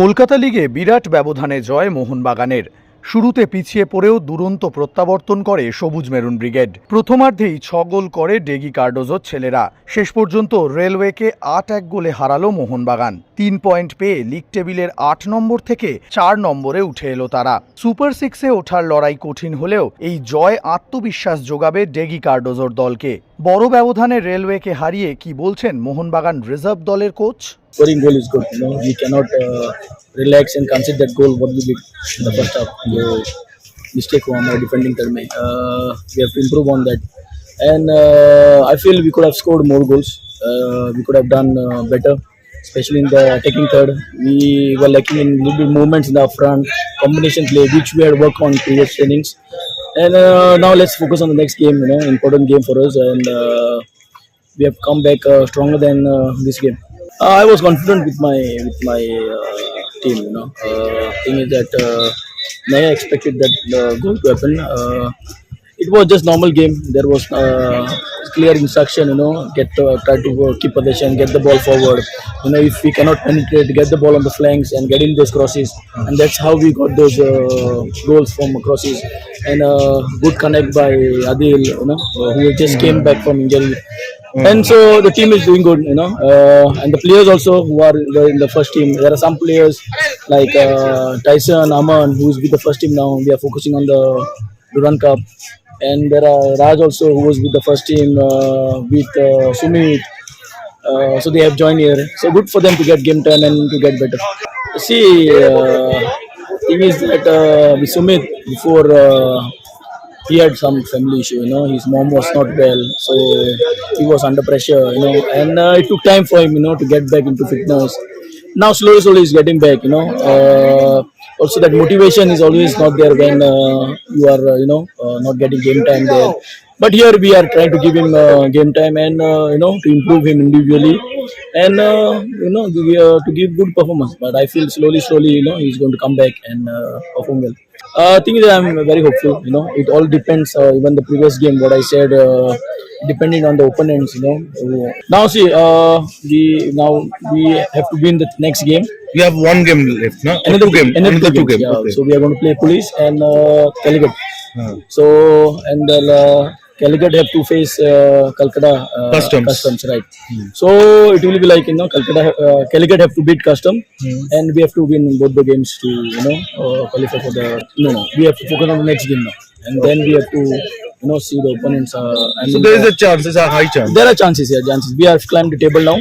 কলকাতা লিগে বিরাট ব্যবধানে জয় মোহনবাগানের। শুরুতে পিছিয়ে পড়েও দুরন্ত প্রত্যাবর্তন করে সবুজ মেরুন ব্রিগেড। প্রথমার্ধেই ছ গোল করে ডেগি কার্ডোজোর ছেলেরা। শেষ পর্যন্ত রেলওয়েকে আট এক গোলে হারালো মোহনবাগান। তিন পয়েন্ট পেয়ে লিগ টেবিলের আট নম্বর থেকে চার নম্বরে উঠে এলো তারা। সুপার সিক্সে ওঠার লড়াই কঠিন হলেও এই জয় আত্মবিশ্বাস যোগাবে ডেগি কার্ডোজোর দলকে। বড় ব্যবধানে রেলওয়েকে হারিয়ে কি বলছেন মোহনবাগান রিজার্ভ দলের coach? Scoring goal is good. You know, we cannot uh, relax and concede that goal what we did in the first half. The mistake on our defending third. Uh, we have to improve on that. And uh, I feel we could have scored more goals. Uh, we could have done uh, better, especially in the attacking third. We were lacking in little bit movements in the front, combination play, which we had worked on previous trainings. And uh, now let's focus on the next game. You know, important game for us, and uh, we have come back uh, stronger than uh, this game. Uh, I was confident with my with my uh, team. You know, uh, thing is that never expected that goal to happen. It was just normal game. There was clear instruction. You know, get try to keep possession, get the ball forward. You know, if we cannot penetrate, get the ball on the flanks and get in those crosses, and that's how we got those uh, goals from crosses. And uh, good connect by Adil, you know, who just came back from injury. And so the team is doing good, you know, uh, and the players also who are in the first team. There are some players like uh, Tyson, Aman, who is with the first team now. We are focusing on the Duran Cup, and there are Raj also who was with the first team uh, with uh, Sumit. Uh, so they have joined here. So good for them to get game time and to get better. See, uh, thing is that uh, with Sumit before. Uh, he had some family issue, you know, his mom was not well, so he was under pressure, you know, and uh, it took time for him, you know, to get back into fitness. Now slowly, slowly he's getting back, you know. Uh, also that motivation is always not there when uh, you are, uh, you know, uh, not getting game time there. But here we are trying to give him uh, game time and, uh, you know, to improve him individually and, uh, you know, the, uh, to give good performance. But I feel slowly, slowly, you know, he's going to come back and uh, perform well. Uh, thing is, I'm very hopeful. You know, it all depends. Uh, even the previous game, what I said, uh, depending on the opponents. You know. Now see, uh, we now we have to win the next game. we have one game left, no? Another two game. Another, two game. Yeah. Okay. So we are going to play police and uh, Calicut. Uh, So and uh, Calicut have to face uh, Calcutta uh, Customs. Customs, right? So it will be like you know Calcutta, uh, Calicut have to beat Custom, and we have to win both the games to you know uh, qualify for the. No, no, we have to focus on the next game now, and then we have to you know see the opponents. Uh, and so there is a chance, there's a high chance. there are chances here, chances. We have climbed the table now,